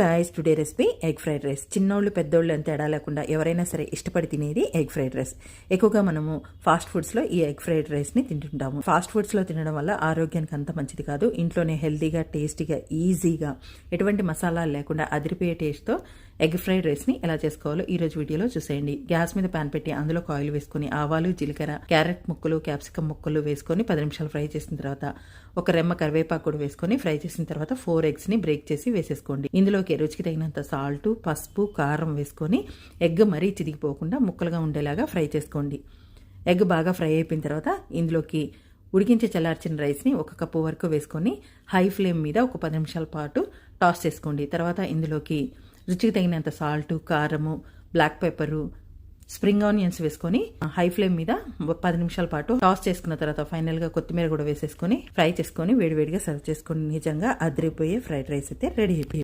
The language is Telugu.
Guys today recipe egg fried rice చిన్నోళ్ళు పెద్దోళ్ళు అని తేడా లేకుండా ఎవరైనా సరే ఇష్టపడి తినేది ఎగ్ ఫ్రైడ్ రైస్ ఎక్కువగా మనము ఫాస్ట్ ఫుడ్స్లో ఈ ఎగ్ ఫ్రైడ్ రైస్ని తింటుంటాము. ఫాస్ట్ ఫుడ్స్లో తినడం వల్ల ఆరోగ్యానికి అంత మంచిది కాదు. ఇంట్లోనే హెల్తీగా టేస్టీగా ఈజీగా ఎటువంటి మసాలాలు లేకుండా అదిరిపోయే టేస్ట్తో ఎగ్ ఫ్రైడ్ రైస్ని ఎలా చేసుకోవాలో ఈ రోజు వీడియోలో చూసేయండి. గ్యాస్ మీద పాన్ పెట్టి అందులో ఆయిల్ వేసుకొని ఆవాలు జీలకర్ర క్యారెట్ ముక్కలు క్యాప్సికమ్ ముక్కలు వేసుకొని పది నిమిషాలు ఫ్రై చేసిన తర్వాత ఒక రెమ్మ కరివేపాకు కూడా వేసుకొని ఫ్రై చేసిన తర్వాత ఫోర్ ఎగ్స్ని బ్రేక్ చేసి వేసేసుకోండి. ఇందులోకి రుచికి తగినంత సాల్ట్ పసుపు కారం వేసుకొని ఎగ్ మరీ చిదిగిపోకుండా ముక్కలుగా ఉండేలాగా ఫ్రై చేసుకోండి. ఎగ్ బాగా ఫ్రై అయిపోయిన తర్వాత ఇందులోకి ఉడికించి చల్లార్చిన రైస్ని ఒక కప్పు వరకు వేసుకొని హై ఫ్లేమ్ మీద ఒక పది నిమిషాల పాటు టాస్ చేసుకోండి. తర్వాత ఇందులోకి రుచికి తగినంత సాల్ట్ కారము బ్లాక్ పెప్పరు స్ప్రింగ్ ఆనియన్స్ వేసుకొని హై ఫ్లేమ్ మీద పది నిమిషాల పాటు టాస్ చేసుకున్న తర్వాత ఫైనల్గా కొత్తిమీర కూడా వేసేసుకొని ఫ్రై చేసుకొని వేడివేడిగా సర్వ్ చేసుకొని నిజంగా అదిరిపోయే ఫ్రైడ్ రైస్ అయితే రెడీ అయిపోయింది.